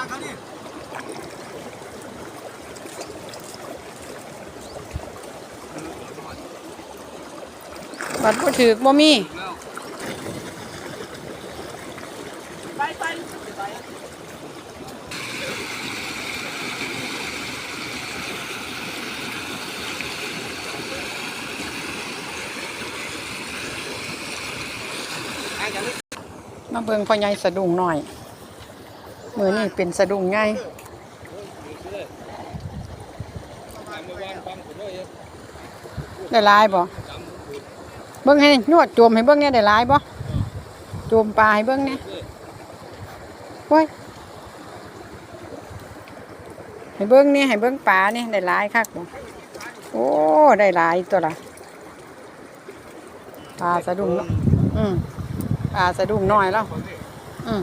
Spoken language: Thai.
าเขาดิบัตรผู้ถือบ่มีไไปไปมาเบิ่งพ่อใหญ่สะดุ้งหน่อย มื้อนี้เป็นสะดุ้งใหญ่ได้ลายบ่เบิ่งให้นวดจมให้เบิ่งเนี่ยได้ลายบ่จมปลาให้เบิ่งเนี่ยโอ้ยให้เบิ่งนี่ให้เบิ่งปลานี่ได้ลายคักบ่โอ้ได้ลายตัวละปลาสะดุ้งอืมปลาสะดุ้งน้อยแล้วอืม